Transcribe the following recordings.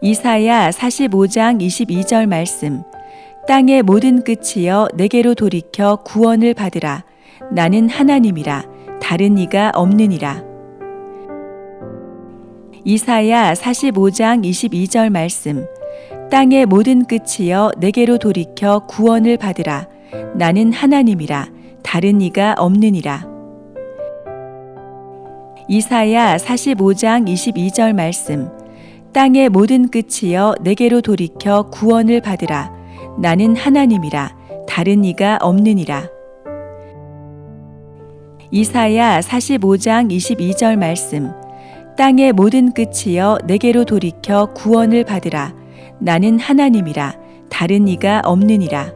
이사야 45장 22절 말씀. 땅의 모든 끝이여 내게로 돌이켜 구원을 받으라. 나는 하나님이라. 다른 이가 없느니라. 이사야 45장 22절 말씀. 땅의 모든 끝이여 내게로 돌이켜 구원을 받으라. 나는 하나님이라. 다른 이가 없느니라. 이사야 45장 22절 말씀. 땅의 모든 끝이여 내게로 돌이켜 구원을 받으라. 나는 하나님이라. 다른 이가 없느니라. 이사야 45장 22절 말씀. 땅의 모든 끝이여 내게로 돌이켜 구원을 받으라. 나는 하나님이라. 다른 이가 없느니라.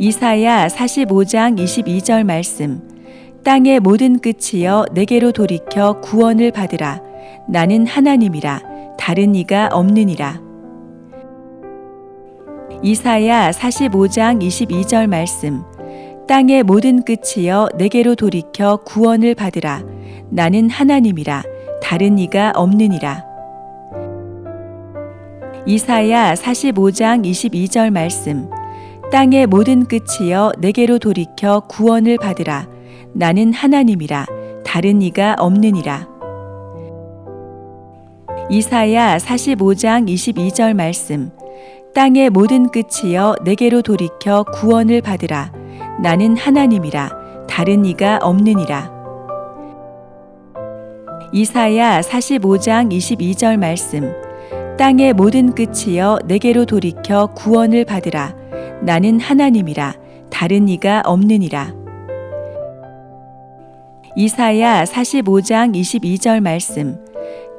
이사야 45장 22절 말씀. 땅의 모든 끝이여 내게로 돌이켜 구원을 받으라. 나는 하나님이라. 다른 이가 없느니라. 이사야 45장 22절 말씀. 땅의 모든 끝이여 내게로 돌이켜 구원을 받으라. 나는 하나님이라. 다른 이가 없느니라. 이사야 45장 22절 말씀. 땅의 모든 끝이여 내게로 돌이켜 구원을 받으라. 나는 하나님이라. 다른 이가 없느니라. 이사야 45장 22절 말씀. 땅의 모든 끝이여 내게로 돌이켜 구원을 받으라. 나는 하나님이라. 다른 이가 없느니라. 이사야 45장 22절 말씀. 땅의 모든 끝이여 내게로 돌이켜 구원을 받으라. 나는 하나님이라. 다른 이가 없느니라. 이사야 45장 22절 말씀.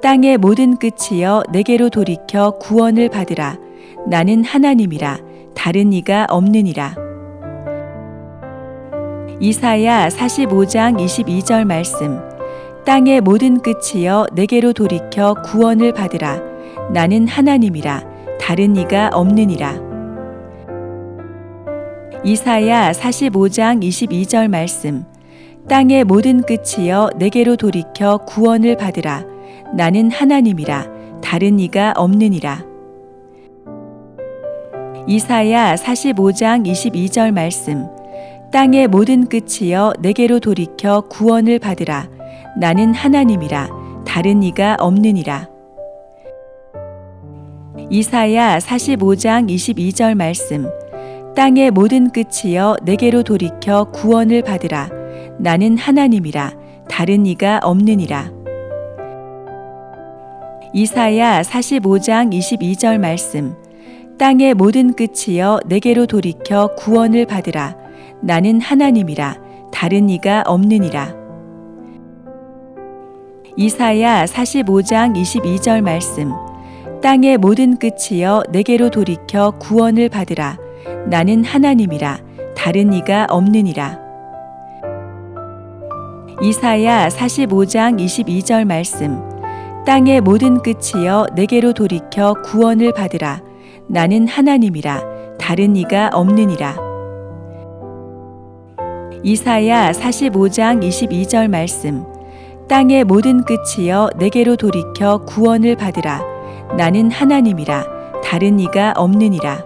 땅의 모든 끝이여 내게로 돌이켜 구원을 받으라. 나는 하나님이라. 다른 이가 없느니라. 이사야 45장 22절 말씀. 땅의 모든 끝이여 내게로 돌이켜 구원을 받으라. 나는 하나님이라. 다른 이가 없느니라. 이사야 45장 22절 말씀. 땅의 모든 끝이여 내게로 돌이켜 구원을 받으라. 나는 하나님이라. 다른 이가 없느니라. 이사야 45장 22절 말씀. 땅의 모든 끝이여 내게로 돌이켜 구원을 받으라. 나는 하나님이라. 다른 이가 없느니라. 이사야 45장 22절 말씀. 땅의 모든 끝이여 내게로 돌이켜 구원을 받으라. 나는 하나님이라. 다른 이가 없느니라. 이사야 45장 22절 말씀. 땅의 모든 끝이여 내게로 돌이켜 구원을 받으라. 나는 하나님이라. 다른 이가 없느니라. 이사야 45장 22절 말씀. 땅의 모든 끝이여 내게로 돌이켜 구원을 받으라. 나는 하나님이라. 다른 이가 없느니라. 이사야 45장 22절 말씀. 땅의 모든 끝이여 내게로 돌이켜 구원을 받으라. 나는 하나님이라. 다른 이가 없느니라. 이사야 45장 22절 말씀. 땅의 모든 끝이여 내게로 돌이켜 구원을 받으라. 나는 하나님이라. 다른 이가 없느니라.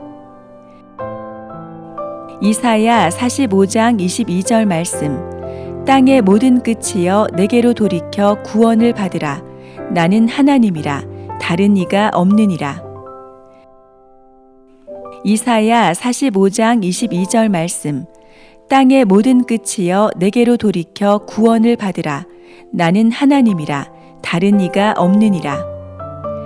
이사야 45장 22절 말씀. 땅의 모든 끝이여 내게로 돌이켜 구원을 받으라. 나는 하나님이라. 다른 이가 없느니라. 이사야 45장 22절 말씀. 땅의 모든 끝이여 내게로 돌이켜 구원을 받으라. 나는 하나님이라. 다른 이가 없느니라.